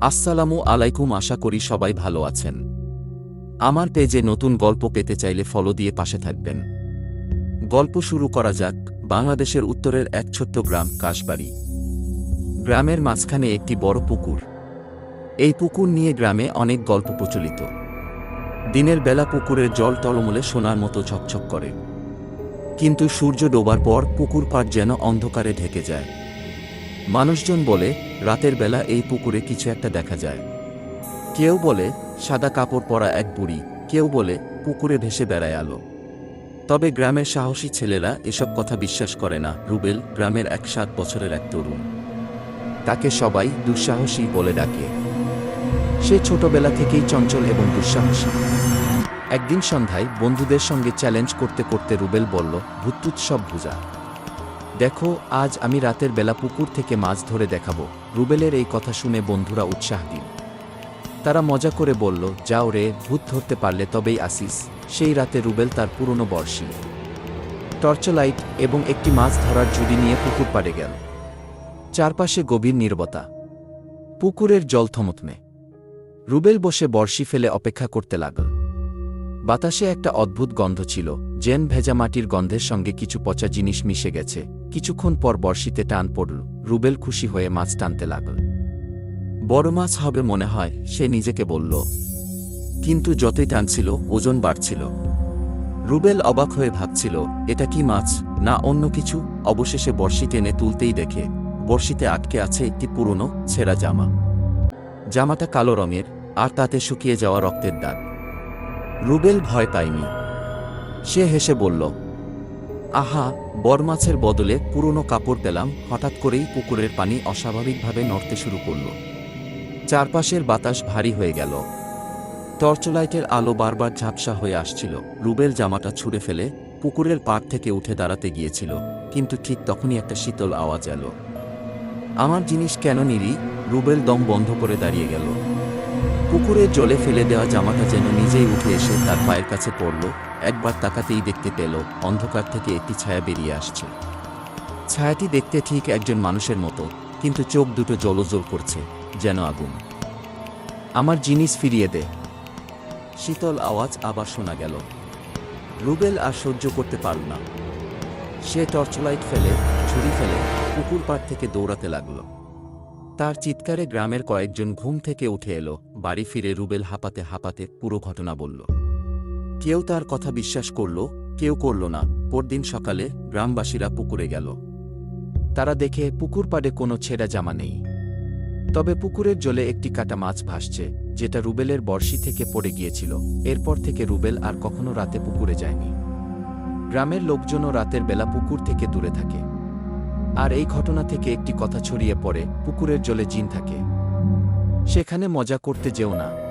আসসালামু আলাইকুম, আশা করি সবাই ভালো আছেন। আমার পেজে নতুন গল্প পেতে চাইলে ফলো দিয়ে পাশে থাকবেন। গল্প শুরু করা যাক, বাংলাদেশের উত্তরের এক ছোট্ট গ্রাম, কাশবাড়ি। গ্রামের মাঝখানে একটি বড় পুকুর। এই পুকুর নিয়ে গ্রামে অনেক গল্প প্রচলিত। দিনের বেলা পুকুরের জল টলমলে সোনার মতো ঝকঝক করে। কিন্তু সূর্য ডোবার পর পুকুর পাড় যেন অন্ধকারে ঢেকে যায়। মানুষজন বলে, রাতের বেলা এই পুকুরে কিছু একটা দেখা যায়। কেউ বলে, সাদা কাপড় পরা এক বুড়ি। কেউ বলে, পুকুরে ভেসে বেড়ায় আলো। তবে গ্রামের সাহসী ছেলেরা এসব কথা বিশ্বাস করে না। রুবেল গ্রামের এক সাত বছরের এক তরুণ। তাকে সবাই দুঃসাহসী বলে ডাকে। সে ছোটবেলা থেকেই চঞ্চল এবং দুঃসাহসী। একদিন সন্ধ্যায় বন্ধুদের সঙ্গে চ্যালেঞ্জ করতে করতে রুবেল বলল ভূতুৎ সব ভুজা। দেখো, আজ আমি রাতের বেলা পুকুর থেকে মাছ ধরে দেখাবো। রুবেলের এই কথা শুনে বন্ধুরা উৎসাহ দিল। তারা মজা করে বলল, যাও রে, ভূত ধরতে পারলে তবেই আসিস। সেই রাতে রুবেল তার পুরনো বর্ষি টর্চলাইট এবং একটি মাছ ধরার ঝুড়ি নিয়ে পুকুর পাড়ে গেল। চারপাশে গভীর নির্বতা। পুকুরের জল থমথমে। রুবেল বসে বর্ষি ফেলে অপেক্ষা করতে লাগল। বাতাসে একটা অদ্ভুত গন্ধ ছিল জেন ভেজা মাটির গন্ধের সঙ্গে কিছু পচা জিনিস মিশে গেছে। কিছুক্ষণ পর বর্ষিতে টান পড়ল। রুবেল খুশি হয়ে মাছ টানতে লাগল। বড় মাছ হবে মনে হয়, সে নিজেকে বলল। কিন্তু যতই টানছিল, ওজন বাড়ছিল। রুবেল অবাক হয়ে ভাবছিল, এটা কি মাছ? না অন্য কিছু? অবশেষে বর্ষি টেনে তুলতেই দেখে, বর্ষিতে আটকে আছে একটি পুরনো, ছেঁড়া জামা। জামাটা কালো রঙের, আর তাতে শুকিয়ে যাওয়া রক্তের দাগ। রুবেল ভয় পায়নি। সে হেসে বলল আহা বরমাছের বদলে পুরনো কাপড় পেলাম, হঠাৎ করেই পুকুরের পানি অস্বাভাবিকভাবে নড়তে শুরু করল। চারপাশের বাতাস ভারী হয়ে গেল। টর্চলাইটের আলো বারবার ঝাপসা হয়ে আসছিল। রুবেল জামাটা ছুঁড়ে ফেলে পুকুরের পাড় থেকে উঠে দাঁড়াতে গিয়েছিল, কিন্তু ঠিক তখনই একটা শীতল আওয়াজ এলো। আমার জিনিস কেন নিরি রুবেল দম বন্ধ করে দাঁড়িয়ে গেল। পুকুরের জলে ফেলে দেওয়া জামাটা যেন নিজেই উঠে এসে তার পায়ের কাছে পড়ল, একবার তাকাতেই দেখতে পেল অন্ধকার থেকে একটি ছায়া বেরিয়ে আসছে। ছায়াটি দেখতে ঠিক একজন মানুষের মতো, কিন্তু চোখ দুটো জলজল করছে, যেন আগুন। আমার জিনিস ফিরিয়ে দে। শীতল আওয়াজ আবার শোনা গেল। রুবেল আর সহ্য করতে পারল না। সে টর্চলাইট ফেলে ছুরি ফেলে পুকুর পাড় থেকে দৌড়াতে লাগল। তার চিৎকারে গ্রামের কয়েকজন ঘুম থেকে উঠে এলো, বাড়ি ফিরে রুবেল হাঁপাতে হাঁপাতে পুরো ঘটনা বলল। কেউ তার কথা বিশ্বাস করল, কেউ করল না। পরদিন সকালে গ্রামবাসীরা পুকুরে গেল। তারা দেখে পুকুর পাড়ে কোনো ছেঁড়া জামা নেই। তবে পুকুরের জলে একটি কাটা মাছ ভাসছে, যেটা রুবেলের বর্ষি থেকে পড়ে গিয়েছিল। এরপর থেকে রুবেল আর কখনো রাতে পুকুরে যায়নি। গ্রামের লোকজনও রাতের বেলা পুকুর থেকে দূরে থাকে। আর এই ঘটনা থেকে একটি কথা ছড়িয়ে পড়ে, পুকুরের জলে জিন থাকে। সেখানে মজা করতে যেও না।